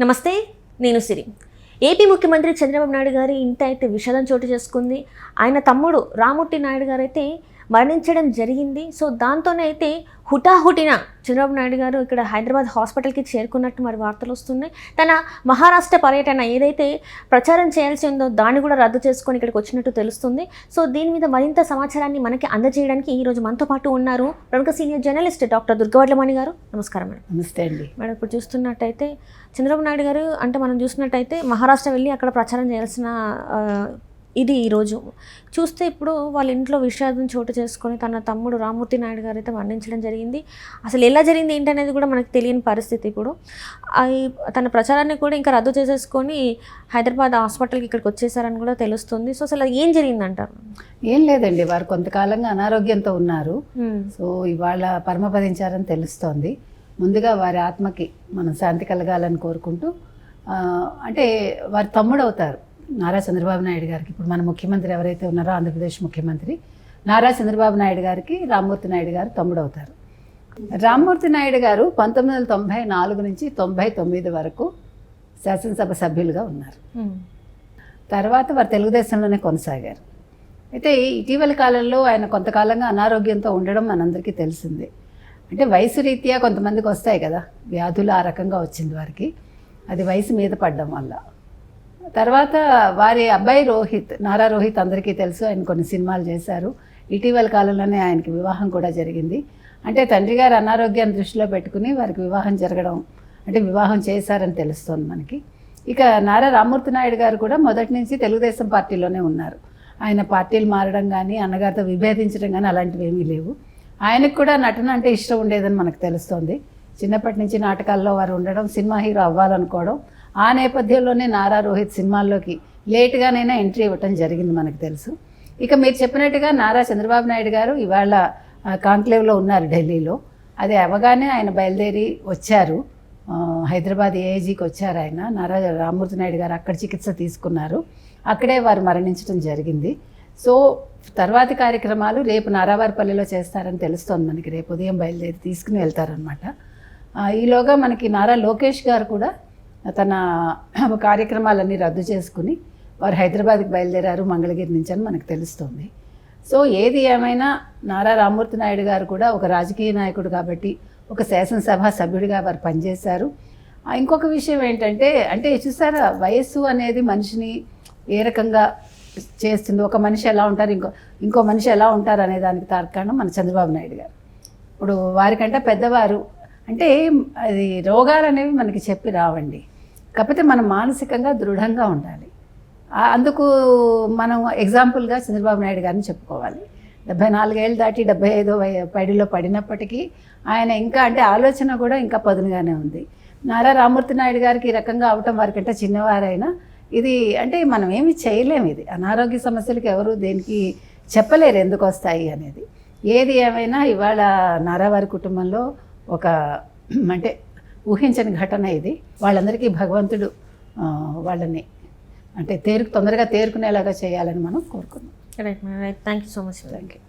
నమస్తే నేను సిరి. ఏపీ ముఖ్యమంత్రి చంద్రబాబు నాయుడు గారి ఇంత అయితే విషాదం చోటు చేసుకుంది. ఆయన తమ్ముడు రామూర్తి నాయుడు గారు అయితే మరణించడం జరిగింది. సో దాంతోనే అయితే హుటాహుటిన చంద్రబాబు నాయుడు గారు ఇక్కడ హైదరాబాద్ హాస్పిటల్కి చేరుకున్నట్టు మరి వార్తలు వస్తున్నాయి. తన మహారాష్ట్ర పర్యటన ఏదైతే ప్రచారం చేయాల్సి ఉందో దాన్ని కూడా రద్దు చేసుకొని ఇక్కడికి వచ్చినట్టు తెలుస్తుంది. సో దీని మీద మరింత సమాచారాన్ని మనకి అందజేయడానికి ఈరోజు మనతో పాటు ఉన్నారు ప్రముఖ సీనియర్ జర్నలిస్ట్ డాక్టర్ దుర్గవడ్లమణి గారు. నమస్కారం మేడం. నమస్తే అండి. మేడం ఇప్పుడు చూస్తున్నట్టయితే చంద్రబాబు నాయుడు గారు అంటే మనం చూసినట్టయితే మహారాష్ట్ర వెళ్ళి అక్కడ ప్రచారం చేయాల్సిన ఇది ఈరోజు చూస్తే ఇప్పుడు వాళ్ళ ఇంట్లో విషాదం చోటు చేసుకొని తన తమ్ముడు రామూర్తి నాయుడు గారు అయితే మరణించడం జరిగింది. అసలు ఎలా జరిగింది ఏంటనేది కూడా మనకు తెలియని పరిస్థితి ఇప్పుడు. తన ప్రచారాన్ని కూడా ఇంకా రద్దు చేసేసుకొని హైదరాబాద్ హాస్పిటల్కి ఇక్కడికి వచ్చేసారని కూడా తెలుస్తుంది. సో అసలు ఏం జరిగిందంటారు? ఏం లేదండి. వారు కొంతకాలంగా అనారోగ్యంతో ఉన్నారు. సో ఇవాళ పరమపదించారని తెలుస్తోంది. ముందుగా వారి ఆత్మకి మనం శాంతి కలగాలని కోరుకుంటూ అంటే వారి తమ్ముడు అవుతారు నారా చంద్రబాబు నాయుడు గారికి ఇప్పుడు మన ముఖ్యమంత్రి ఎవరైతే ఉన్నారో ఆంధ్రప్రదేశ్ ముఖ్యమంత్రి నారా చంద్రబాబు నాయుడు గారికి రామ్మూర్తి నాయుడు గారు తమ్ముడు అవుతారు రామ్మూర్తి నాయుడు గారు పంతొమ్మిది వందల తొంభై నాలుగు నుంచి తొంభై తొమ్మిది వరకు శాసనసభ సభ్యులుగా ఉన్నారు. తర్వాత వారు తెలుగుదేశంలోనే కొనసాగారు. అయితే ఇటీవల కాలంలో ఆయన కొంతకాలంగా అనారోగ్యంతో ఉండడం మనందరికీ తెలిసిందే. అంటే వయసు రీత్యా కొంతమందికి వస్తాయి కదా వ్యాధులు ఆ రకంగా వచ్చింది వారికి. అది వయసు మీద పడడం వల్ల. తర్వాత వారి అబ్బాయి రోహిత్ నారా రోహిత్ అందరికీ తెలుసు. ఆయన కొన్ని సినిమాలు చేశారు. ఇటీవల కాలంలోనే ఆయనకి వివాహం కూడా జరిగింది. అంటే తండ్రి గారు అనారోగ్యాన్ని దృష్టిలో పెట్టుకుని వారికి వివాహం జరగడం అంటే వివాహం చేశారని తెలుస్తోంది మనకి. ఇక నారా రామ్మూర్తి నాయుడు గారు కూడా మొదటి నుంచి తెలుగుదేశం పార్టీలోనే ఉన్నారు. ఆయన పార్టీలు మారడం కానీ అన్నగారితో విభేదించడం కానీ అలాంటివి ఏమీ లేవు. ఆయనకు కూడా నటన అంటే ఇష్టం ఉండేదని మనకు తెలుస్తోంది. చిన్నప్పటి నుంచి నాటకాల్లో వారు ఉండడం సినిమా హీరో అవ్వాలనుకోవడం ఆ నేపథ్యంలోనే నారా రోహిత్ సినిమాల్లోకి లేటుగానైనా ఎంట్రీ ఇవ్వటం జరిగింది మనకు తెలుసు. ఇక మీరు చెప్పినట్టుగా నారా చంద్రబాబు నాయుడు గారు ఇవాళ కాంక్లేవ్లో ఉన్నారు ఢిల్లీలో. అది అవగానే ఆయన బయలుదేరి వచ్చారు. హైదరాబాద్ ఏఐజీకి వచ్చారు ఆయన. నారా రామూర్తి నాయుడు గారు అక్కడ చికిత్స తీసుకున్నారు. అక్కడే వారు మరణించడం జరిగింది. సో తర్వాతి కార్యక్రమాలు రేపు నారావారిపల్లిలో చేస్తారని తెలుస్తోంది మనకి. రేపు ఉదయం బయలుదేరి తీసుకుని వెళ్తారనమాట ఈలోగా మనకి నారా లోకేష్ గారు కూడా తన కార్యక్రమాలన్నీ రద్దు చేసుకుని వారు హైదరాబాద్కి బయలుదేరారు మంగళగిరి నుంచి అని మనకు తెలుస్తుంది. సో ఏది ఏమైనా నారా రామ్మూర్తి నాయుడు గారు కూడా ఒక రాజకీయ నాయకుడు కాబట్టి ఒక శాసనసభ సభ్యుడిగా వారు పనిచేశారు. ఇంకొక విషయం ఏంటంటే అంటే చూసారా వయస్సు అనేది మనిషిని ఏ రకంగా చేస్తుంది? ఒక మనిషి ఎలా ఉంటారు? ఇంకో ఇంకో మనిషి ఎలా ఉంటారు అనే దానికి తార్కాణం మన చంద్రబాబు నాయుడు గారు. ఇప్పుడు వారికంటే పెద్దవారు అంటే అది రోగాలు అనేవి మనకి చెప్పి రావండి. కాకపోతే మనం మానసికంగా దృఢంగా ఉండాలి. అందుకు మనం ఎగ్జాంపుల్గా చంద్రబాబు నాయుడు గారిని చెప్పుకోవాలి. డెబ్బై నాలుగేళ్ళు దాటి డెబ్బై ఐదో పైడిలో పడినప్పటికీ ఆయన ఇంకా అంటే ఆలోచన కూడా ఇంకా పదునుగానే ఉంది. నారా రామూర్తి నాయుడు గారికి ఈ రకంగా అవటం వారికంటే చిన్నవారైనా ఇది అంటే మనం ఏమి చేయలేము ఇది. అనారోగ్య సమస్యలకు ఎవరు దేనికి చెప్పలేరు ఎందుకు వస్తాయి అనేది. ఏది ఏమైనా ఇవాళ నారావారి కుటుంబంలో ఒక అంటే ఊహించని ఘటన ఇది. వాళ్ళందరికీ భగవంతుడు వాళ్ళని అంటే తేరు తొందరగా తేరుకునేలాగా చేయాలని మనం కోరుకున్నాం right right thank you so much thank you